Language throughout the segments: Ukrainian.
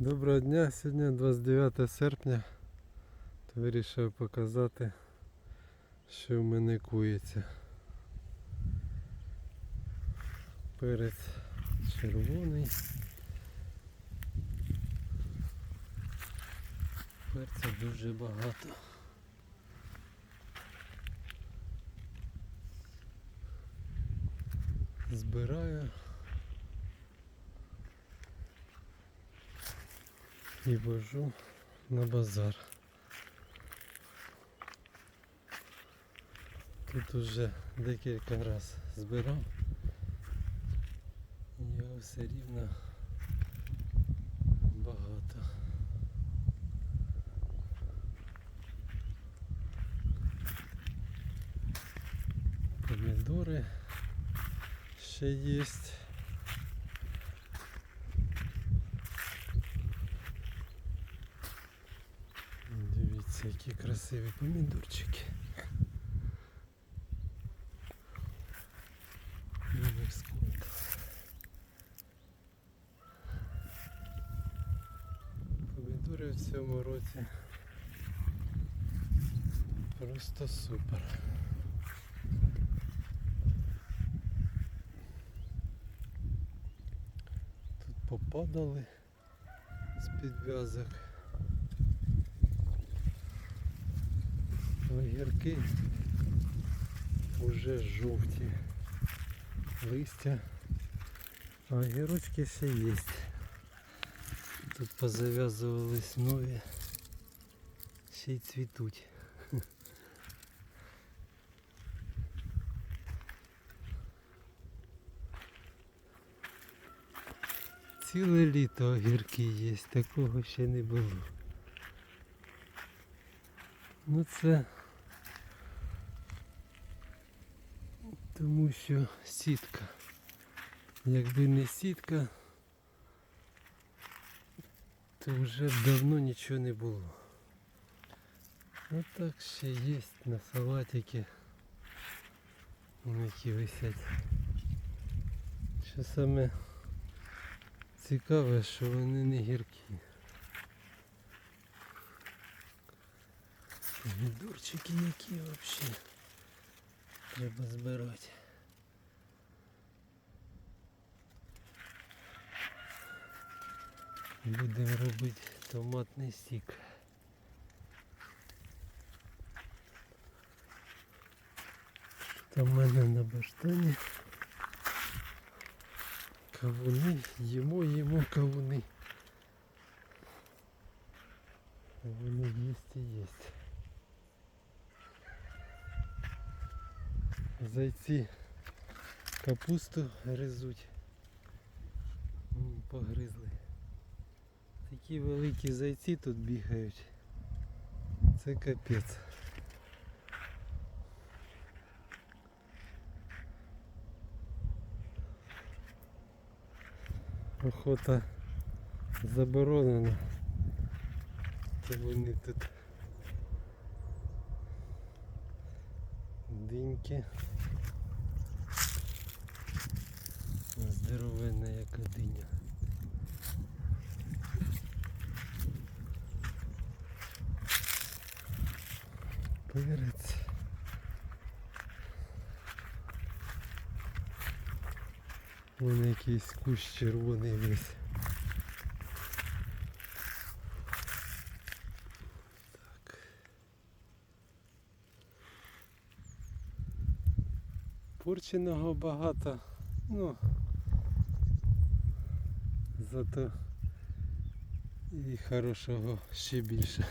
Доброго дня, сьогодні 29 серпня. То вирішив показати, що в мене кується. Перець червоний. Перця дуже багато. Збираю. І вожу на базар. Тут уже декілька разів збирав. Його все рівно багато. Помідори ще є. Дивіться, які красиві помідорчики. Помідори в цьому році просто супер. Тут попадали з підв'язок. Огірки вже жовті. Листя. А огірочки ще є. Тут позав'язувались нові. Ще й цвітуть. Ціле літо огірки є, такого ще не було. Ну це тому що сітка. Якби не сітка, то вже б давно нічого не було. Ну так ще є на салатики, які висять. Що саме цікаве, що вони не гіркі. Помідорчики які взагалі. Треба збирати. Будемо робити томатний сік. Там в мене на баштані кавуни, їмо, їмо кавуни. Вони є і є. Зайці капусту гризуть. Погризли. Такі великі зайці тут бігають. Це капець. Охота заборонена. То вони тут диньки. Здоровенна яка диня. Вон якийсь кущ червоний весь. Порченого багато, ну зато і хорошого ще більше.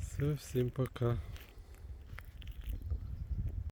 Все, всім пока.